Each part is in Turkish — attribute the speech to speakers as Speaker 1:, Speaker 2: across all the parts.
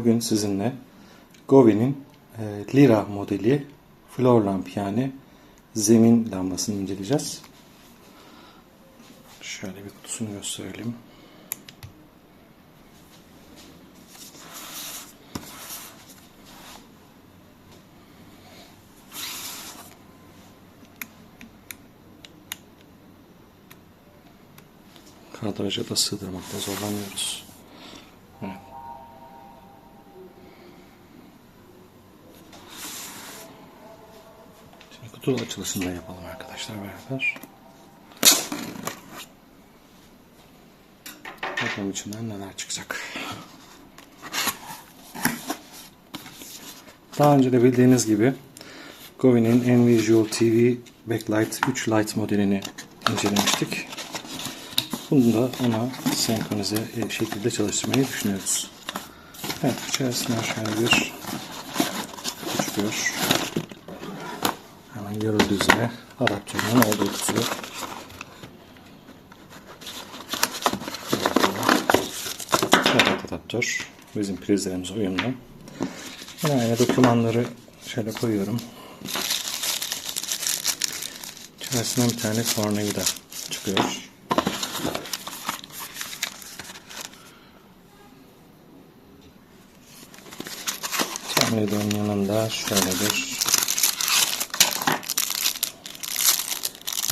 Speaker 1: bugün sizinle Govi'nin e, Lira modeli floor lamp yani zemin lambasını inceleyeceğiz. Şöyle bir kutusunu gösterelim. Kadraja da sığdırmakta zorlanıyoruz. Şimdi kutu açılışını da yapalım arkadaşlar beraber. Bakalım içinden neler çıkacak. Daha önce de bildiğiniz gibi Govi'nin NVisual TV Backlight 3 Light modelini incelemiştik. Bunu da ona senkronize şekilde çalıştırmayı düşünüyoruz. Evet, içerisine şöyle bir çıkıyor. Hemen görüldüğü üzere adaptörün olduğu kutu. Evet adaptör. Bizim prizlerimiz uyumlu. Yine dokümanları şöyle koyuyorum. İçerisinden bir tane tornavida çıkıyor. Tornavidanın yanında şöyle bir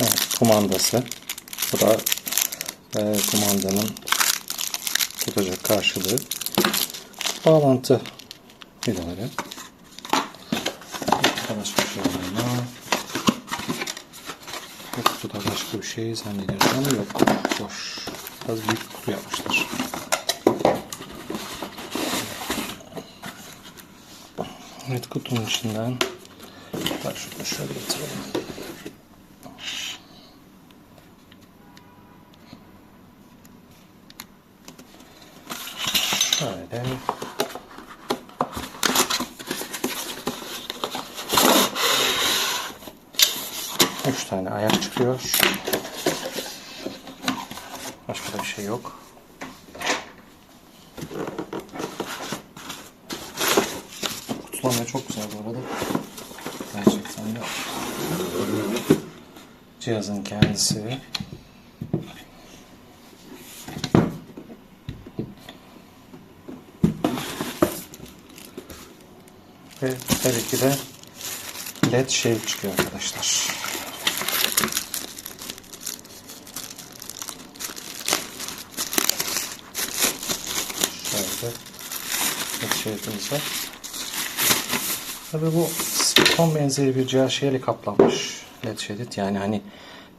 Speaker 1: evet, kumandası. Bu da e, kumandanın tutacak karşılığı. Bağlantı vidaları. Başka bir şey var? Bu kutuda başka bir şey zannediyorum yok. Boş. Biraz büyük kutu yapmışlar. Evet kutunun içinden şunu şöyle getirelim. Şöyle. Üç tane ayak çıkıyor. Başka da bir şey yok. Kutulamaya çok güzel bu arada. Gerçekten de. Cihazın kendisi. Ve tabii ki de led şey çıkıyor arkadaşlar. Şöyle led şeritimiz var. Tabii bu silikon benzeri bir cihaz şeyle kaplanmış led şerit. Yani hani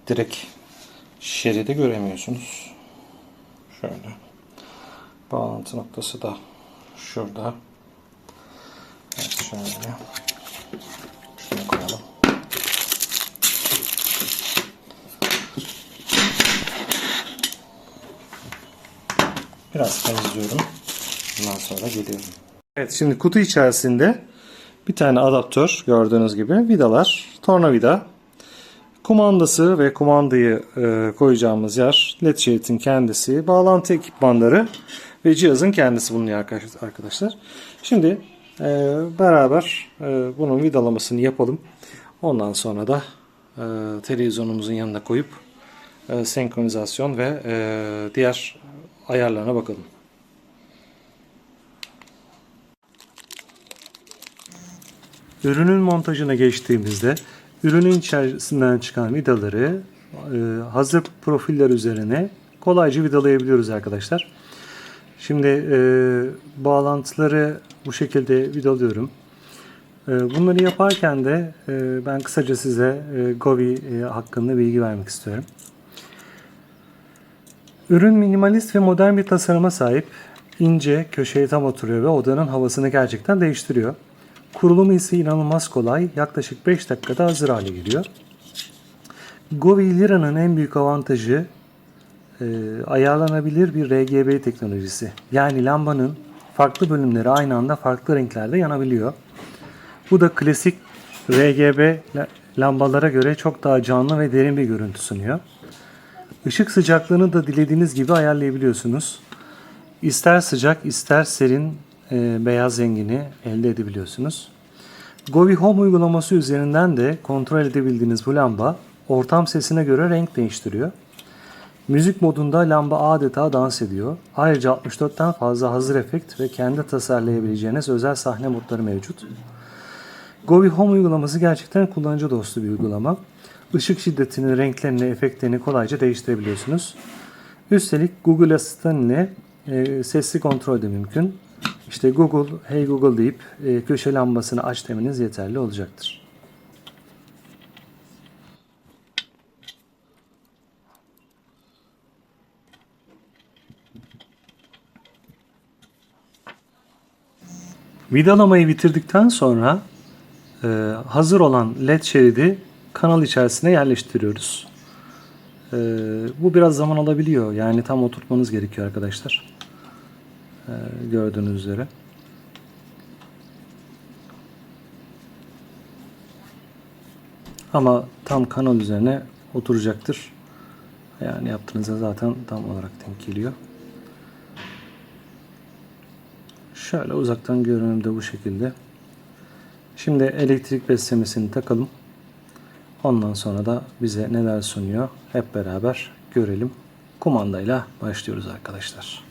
Speaker 1: direkt şeridi göremiyorsunuz. Şöyle. Bağlantı noktası da şurada. Evet şöyle. Şunu koyalım. Biraz temizliyorum. Bundan sonra geliyorum. Evet şimdi kutu içerisinde bir tane adaptör gördüğünüz gibi vidalar, tornavida, kumandası ve kumandayı e, koyacağımız yer, led şeritin kendisi, bağlantı ekipmanları ve cihazın kendisi bulunuyor arkadaşlar. Şimdi e, beraber e, bunun vidalamasını yapalım. Ondan sonra da e, televizyonumuzun yanına koyup e, senkronizasyon ve e, diğer ayarlarına bakalım. Ürünün montajına geçtiğimizde ürünün içerisinden çıkan vidaları e, hazır profiller üzerine kolayca vidalayabiliyoruz arkadaşlar. Şimdi e, bağlantıları bu şekilde vidalıyorum. E, bunları yaparken de e, ben kısaca size e, Govi e, hakkında bilgi vermek istiyorum. Ürün minimalist ve modern bir tasarıma sahip. ince, köşeye tam oturuyor ve odanın havasını gerçekten değiştiriyor. Kurulumu ise inanılmaz kolay. Yaklaşık 5 dakikada hazır hale geliyor. Govi Lira'nın en büyük avantajı e, ayarlanabilir bir RGB teknolojisi. Yani lambanın farklı bölümleri aynı anda farklı renklerde yanabiliyor. Bu da klasik RGB lambalara göre çok daha canlı ve derin bir görüntü sunuyor. Işık sıcaklığını da dilediğiniz gibi ayarlayabiliyorsunuz. İster sıcak ister serin e, beyaz rengini elde edebiliyorsunuz. Govi Home uygulaması üzerinden de kontrol edebildiğiniz bu lamba ortam sesine göre renk değiştiriyor. Müzik modunda lamba adeta dans ediyor. Ayrıca 64'ten fazla hazır efekt ve kendi tasarlayabileceğiniz özel sahne modları mevcut. Govi Home uygulaması gerçekten kullanıcı dostu bir uygulama. Işık şiddetini, renklerini, efektlerini kolayca değiştirebiliyorsunuz. Üstelik Google Asistan ile e, sesli kontrol de mümkün. İşte Google, Hey Google deyip e, köşe lambasını aç demeniz yeterli olacaktır. Vidalamayı bitirdikten sonra e, hazır olan led şeridi kanal içerisine yerleştiriyoruz. E, bu biraz zaman alabiliyor. Yani tam oturtmanız gerekiyor arkadaşlar. E, gördüğünüz üzere. Ama tam kanal üzerine oturacaktır. Yani yaptığınızda zaten tam olarak denk geliyor. Şöyle uzaktan görünümde bu şekilde. Şimdi elektrik beslemesini takalım. Ondan sonra da bize neler sunuyor hep beraber görelim. Kumandayla başlıyoruz arkadaşlar.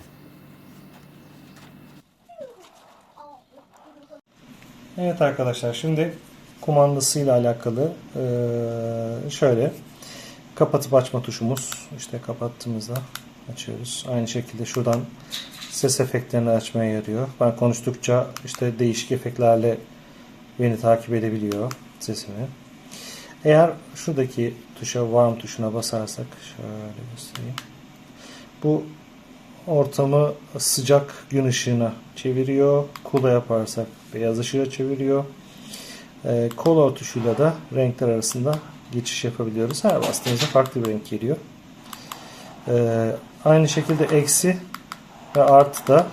Speaker 1: Evet arkadaşlar şimdi kumandasıyla alakalı şöyle kapatıp açma tuşumuz işte kapattığımızda açıyoruz. Aynı şekilde şuradan ses efektlerini açmaya yarıyor. Ben konuştukça işte değişik efektlerle beni takip edebiliyor sesimi. Eğer şuradaki tuşa warm tuşuna basarsak şöyle göstereyim. Bu ortamı sıcak gün ışığına çeviriyor. Kula yaparsak beyaz ışığa çeviriyor. Ee, color tuşuyla da renkler arasında geçiş yapabiliyoruz. Her bastığınızda farklı bir renk geliyor. Ee, aynı şekilde eksi ve artı da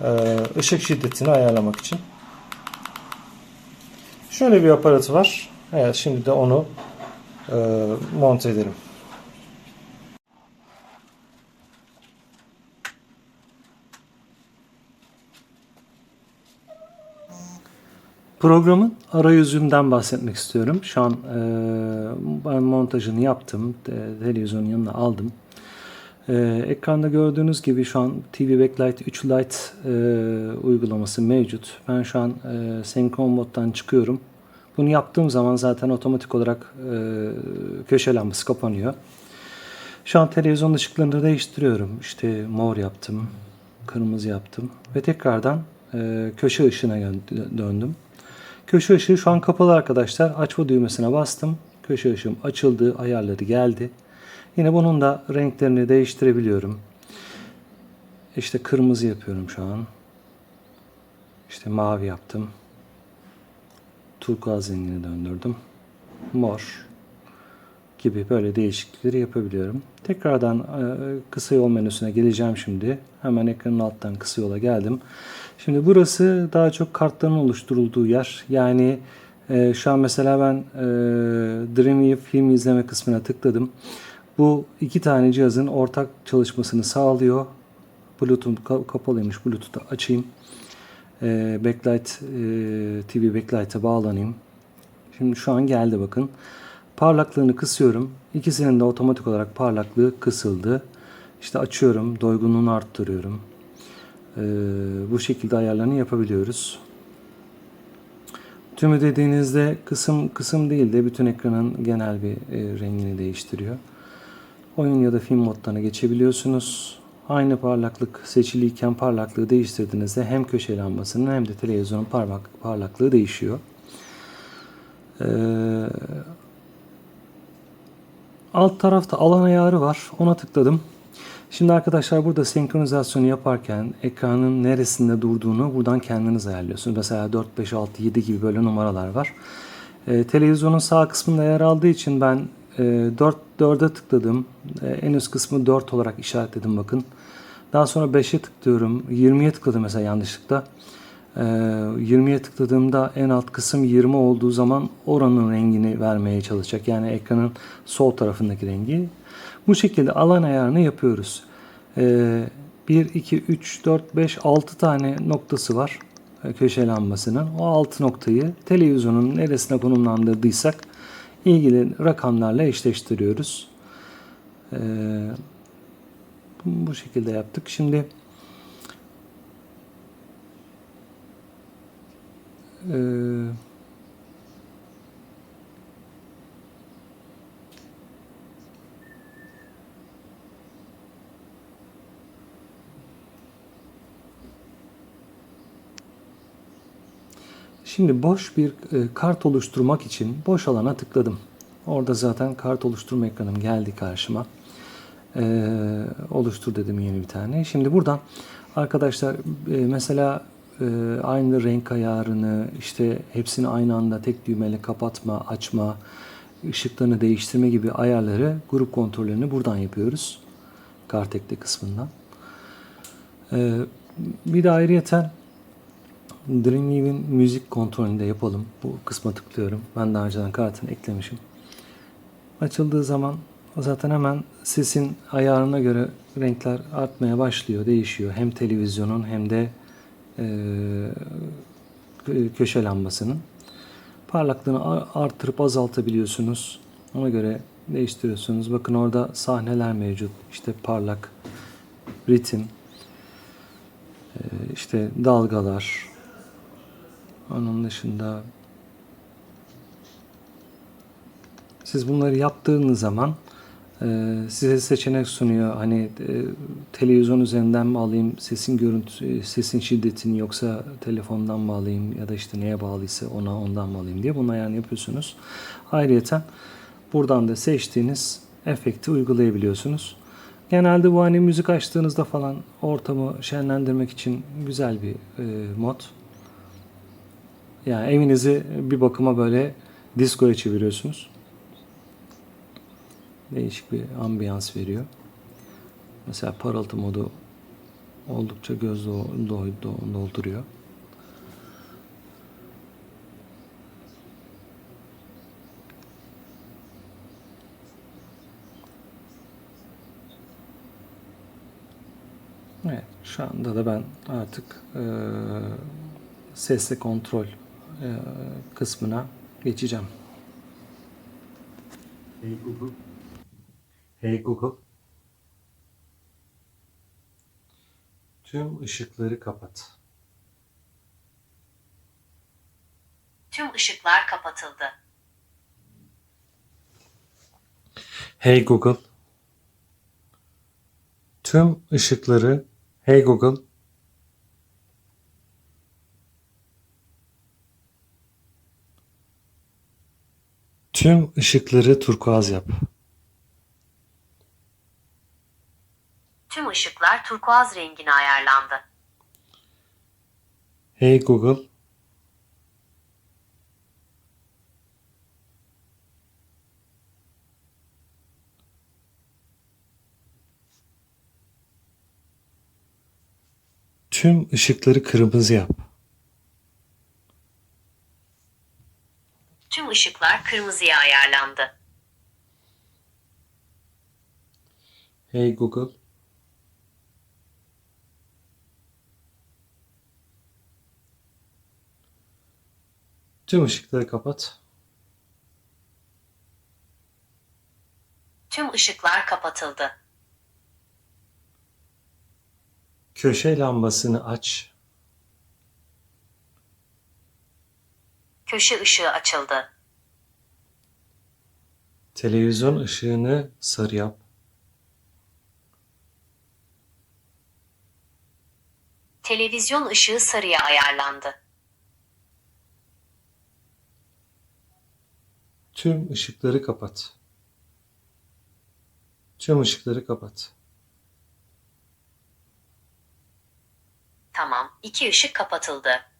Speaker 1: e, ışık şiddetini ayarlamak için. Şöyle bir aparatı var. Evet, şimdi de onu e, monte edelim. Programın arayüzünden bahsetmek istiyorum. Şu an e, ben montajını yaptım. Televizyonun yanına aldım. E, ekranda gördüğünüz gibi şu an TV Backlight 3 Lite e, uygulaması mevcut. Ben şu an e, senkron moddan çıkıyorum. Bunu yaptığım zaman zaten otomatik olarak e, köşe lambası kapanıyor. Şu an televizyon ışıklarını değiştiriyorum. İşte mor yaptım, kırmızı yaptım ve tekrardan e, köşe ışığına dö- döndüm. Köşe ışığı şu an kapalı arkadaşlar. Açma düğmesine bastım. Köşe ışığım açıldı, ayarları geldi. Yine bunun da renklerini değiştirebiliyorum. İşte kırmızı yapıyorum şu an. İşte mavi yaptım. Turkuaz rengini döndürdüm. Mor gibi böyle değişiklikleri yapabiliyorum. Tekrardan e, kısa yol menüsüne geleceğim şimdi. Hemen ekranın alttan kısa yola geldim. Şimdi burası daha çok kartların oluşturulduğu yer. Yani e, şu an mesela ben e, Dreamy film izleme kısmına tıkladım. Bu iki tane cihazın ortak çalışmasını sağlıyor. Bluetooth ka- kapalıymış. Bluetooth'u açayım. E, Backlight e, TV Backlight'a bağlanayım. Şimdi şu an geldi bakın. Parlaklığını kısıyorum. İkisinin de otomatik olarak parlaklığı kısıldı. İşte açıyorum, doygunluğunu arttırıyorum. Ee, bu şekilde ayarlarını yapabiliyoruz. Tümü dediğinizde kısım kısım değil de bütün ekranın genel bir e, rengini değiştiriyor. Oyun ya da film modlarına geçebiliyorsunuz. Aynı parlaklık seçiliyken parlaklığı değiştirdiğinizde hem köşe lambasının hem de televizyonun parmak, parlaklığı değişiyor. Ee, alt tarafta alan ayarı var. Ona tıkladım. Şimdi arkadaşlar burada senkronizasyonu yaparken ekranın neresinde durduğunu buradan kendiniz ayarlıyorsunuz. Mesela 4, 5, 6, 7 gibi böyle numaralar var. Ee, televizyonun sağ kısmında yer aldığı için ben 4, 4'e tıkladım. E, en üst kısmı 4 olarak işaretledim bakın. Daha sonra 5'e tıklıyorum. 20'ye tıkladım mesela yanlışlıkla. Ee, 20'ye tıkladığımda en alt kısım 20 olduğu zaman oranın rengini vermeye çalışacak. Yani ekranın sol tarafındaki rengi. Bu şekilde alan ayarını yapıyoruz. Ee, 1, 2, 3, 4, 5, 6 tane noktası var e, köşe lambasının. O 6 noktayı televizyonun neresine konumlandırdıysak ilgili rakamlarla eşleştiriyoruz. Ee, bu şekilde yaptık. Şimdi eee Şimdi boş bir e, kart oluşturmak için boş alana tıkladım. Orada zaten kart oluşturma ekranım geldi karşıma. Ee, oluştur dedim yeni bir tane. Şimdi buradan arkadaşlar e, mesela e, aynı renk ayarını işte hepsini aynı anda tek düğmeyle kapatma, açma, ışıklarını değiştirme gibi ayarları grup kontrollerini buradan yapıyoruz. Kart ekle kısmından. Ee, bir de ayrıyeten Dreamweave'in müzik kontrolünü de yapalım. Bu kısma tıklıyorum. Ben daha önceden kartını eklemişim. Açıldığı zaman zaten hemen sesin ayarına göre renkler artmaya başlıyor, değişiyor. Hem televizyonun hem de e, köşe lambasının. Parlaklığını ar- artırıp azaltabiliyorsunuz. Ona göre değiştiriyorsunuz. Bakın orada sahneler mevcut. İşte parlak, ritim, e, işte dalgalar, onun dışında siz bunları yaptığınız zaman e, size seçenek sunuyor. Hani e, televizyon üzerinden mi alayım sesin görüntü sesin şiddetini yoksa telefondan mı alayım ya da işte neye bağlıysa ona ondan mı alayım diye bunu ayarını yapıyorsunuz. Ayrıyeten buradan da seçtiğiniz efekti uygulayabiliyorsunuz. Genelde bu hani müzik açtığınızda falan ortamı şenlendirmek için güzel bir e, mod. Yani evinizi bir bakıma böyle diskoya çeviriyorsunuz. Değişik bir ambiyans veriyor. Mesela parıltı modu oldukça göz do- do- do- dolduruyor. Evet, şu anda da ben artık eee sesle kontrol kısmına geçeceğim. Hey Google. Hey Google. Tüm ışıkları kapat.
Speaker 2: Tüm ışıklar kapatıldı.
Speaker 1: Hey Google. Tüm ışıkları Hey Google. Tüm ışıkları turkuaz yap.
Speaker 2: Tüm ışıklar turkuaz rengine ayarlandı.
Speaker 1: Hey Google. Tüm ışıkları kırmızı yap.
Speaker 2: Tüm ışıklar kırmızıya ayarlandı.
Speaker 1: Hey Google. Tüm ışıkları kapat.
Speaker 2: Tüm ışıklar kapatıldı.
Speaker 1: Köşe lambasını aç.
Speaker 2: Köşe ışığı açıldı.
Speaker 1: Televizyon ışığını sarı yap.
Speaker 2: Televizyon ışığı sarıya ayarlandı.
Speaker 1: Tüm ışıkları kapat. Tüm ışıkları kapat.
Speaker 2: Tamam, iki ışık kapatıldı.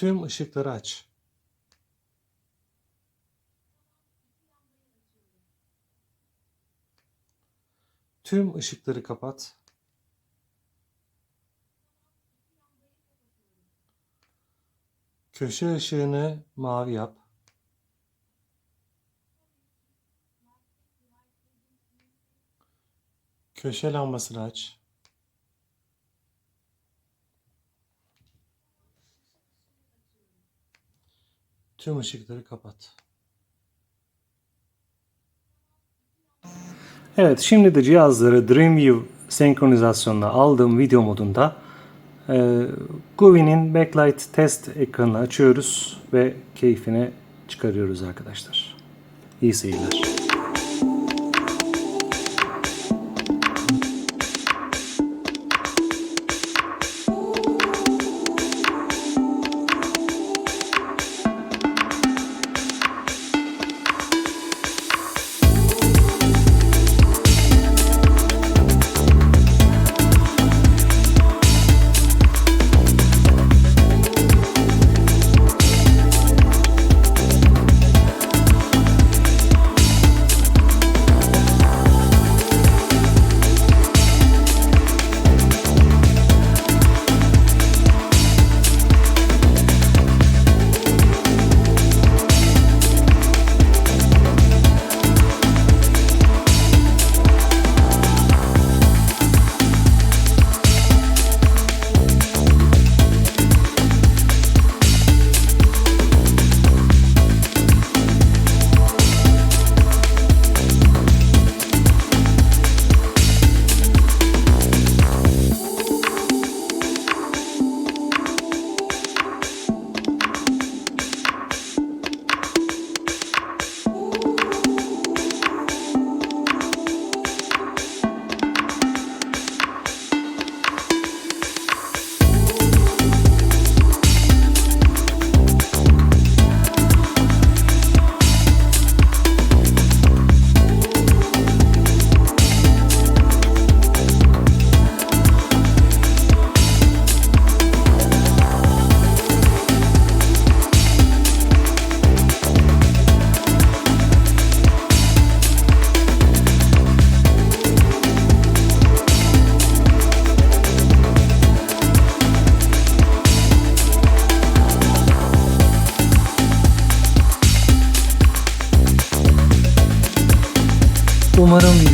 Speaker 1: Tüm ışıkları aç. Tüm ışıkları kapat. Köşe ışığını mavi yap. Köşe lambasını aç. Tüm ışıkları kapat. Evet, şimdi de cihazları Dreamview senkronizasyonuna aldığım video modunda e, Guvi'nin backlight test ekranını açıyoruz ve keyfini çıkarıyoruz arkadaşlar. İyi seyirler.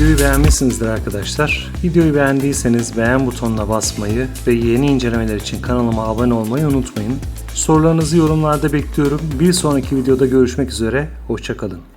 Speaker 1: Videoyu beğenmişsinizdir arkadaşlar. Videoyu beğendiyseniz beğen butonuna basmayı ve yeni incelemeler için kanalıma abone olmayı unutmayın. Sorularınızı yorumlarda bekliyorum. Bir sonraki videoda görüşmek üzere. Hoşçakalın.